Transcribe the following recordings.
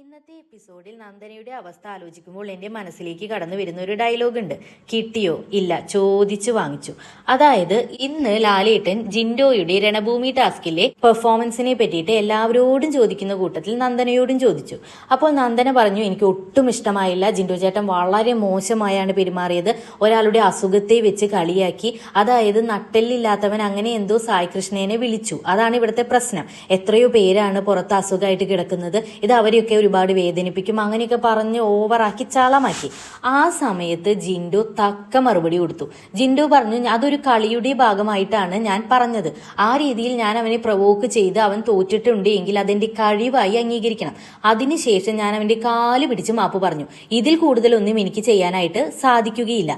ഇന്നത്തെ എപ്പിസോഡിൽ നന്ദനയുടെ അവസ്ഥ ആലോചിക്കുമ്പോൾ എന്റെ മനസ്സിലേക്ക് കടന്നു വരുന്ന ഒരു ഡയലോഗ് ഉണ്ട്. കിട്ടിയോ? ഇല്ല. ചോദിച്ചു വാങ്ങിച്ചു. അതായത് ഇന്ന് ലാലേട്ടൻ ജിൻഡോയുടെ രണഭൂമി ടാസ്കിലെ പെർഫോമൻസിനെ പറ്റിയിട്ട് എല്ലാവരോടും ചോദിക്കുന്ന കൂട്ടത്തിൽ നന്ദനയോടും ചോദിച്ചു. അപ്പോൾ നന്ദന പറഞ്ഞു എനിക്ക് ഒട്ടും ഇഷ്ടമായില്ല. ജിൻഡോ ചേട്ടൻ വളരെ മോശമായാണ് പെരുമാറിയത്. ഒരാളുടെ അസുഖത്തെ വെച്ച് കളിയാക്കി. അതായത് നട്ടെല്ലില്ലാത്തവൻ അങ്ങനെ എന്തോ സായി കൃഷ്ണനെ വിളിച്ചു. അതാണ് ഇവിടുത്തെ പ്രശ്നം. എത്രയോ പേരാണ് പുറത്ത് അസുഖമായിട്ട് കിടക്കുന്നത്. ഇത് അവരെയൊക്കെ ഒരുപാട് വേദനിപ്പിക്കും. അങ്ങനെയൊക്കെ പറഞ്ഞ് ഓവറാക്കി ചളമാക്കി. ആ സമയത്ത് ജിൻഡു തക്ക മറുപടി കൊടുത്തു. ജിൻഡു പറഞ്ഞു അതൊരു കളിയുടെ ഭാഗമായിട്ടാണ് ഞാൻ പറഞ്ഞത്. ആ രീതിയിൽ ഞാൻ അവനെ പ്രവോക്ക് ചെയ്ത് അവൻ തോറ്റിട്ടുണ്ട് എങ്കിൽ അതെന്റെ കഴിവായി അംഗീകരിക്കണം. അതിനുശേഷം ഞാൻ അവന്റെ കാൽ പിടിച്ച് മാപ്പ് പറഞ്ഞു. ഇതിൽ കൂടുതലൊന്നും എനിക്ക് ചെയ്യാനായിട്ട് സാധിക്കുകയില്ല.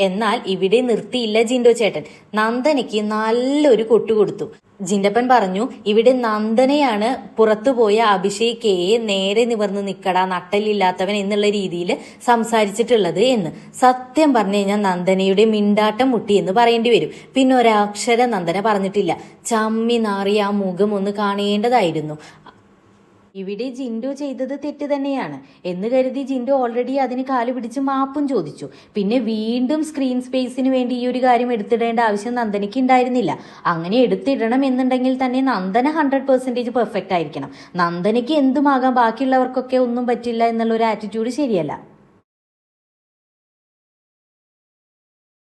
എന്നാൽ ഇവിടെ നിർത്തിയില്ല ജിൻഡോ ചേട്ടൻ. നന്ദനയ്ക്ക് നല്ലൊരു കൊട്ടു കൊടുത്തു. ജിൻഡപ്പൻ പറഞ്ഞു ഇവിടെ നന്ദനയാണ് പുറത്തുപോയ അഭിഷേകയെ നേരെ നിവർന്ന് നിക്കടാ നട്ടലില്ലാത്തവൻ എന്നുള്ള രീതിയിൽ സംസാരിച്ചിട്ടുള്ളത് എന്ന്. സത്യം പറഞ്ഞു കഴിഞ്ഞാൽ നന്ദനയുടെ മിണ്ടാട്ടം മുട്ടി എന്ന് പറയേണ്ടി വരും. പിന്നെ ഒരക്ഷരം നന്ദന പറഞ്ഞിട്ടില്ല. ചമ്മി നാറിയ ആ മുഖം ഒന്ന് കാണേണ്ടതായിരുന്നു. ഇവിടെ ജിൻഡോ ചെയ്തത് തെറ്റ് തന്നെയാണ്. എന്ന് കരുതി ജിൻഡോ ഓൾറെഡി അതിന് കാൽ പിടിച്ച് മാപ്പും ചോദിച്ചു. പിന്നെ വീണ്ടും സ്ക്രീൻ സ്പേസിന് വേണ്ടി ഈ ഒരു കാര്യം എടുത്തിടേണ്ട ആവശ്യം നന്ദനയ്ക്ക് ഉണ്ടായിരുന്നില്ല. അങ്ങനെ എടുത്തിടണം എന്നുണ്ടെങ്കിൽ തന്നെ നന്ദന ഹൺഡ്രഡ് പെർസെന്റേജ് പെർഫെക്റ്റ് ആയിരിക്കണം. നന്ദനയ്ക്ക് എന്തുമാകാം? ബാക്കിയുള്ളവർക്കൊക്കെ ഒന്നും പറ്റില്ല എന്നുള്ള ഒരു ആറ്റിറ്റ്യൂഡ് ശരിയല്ല.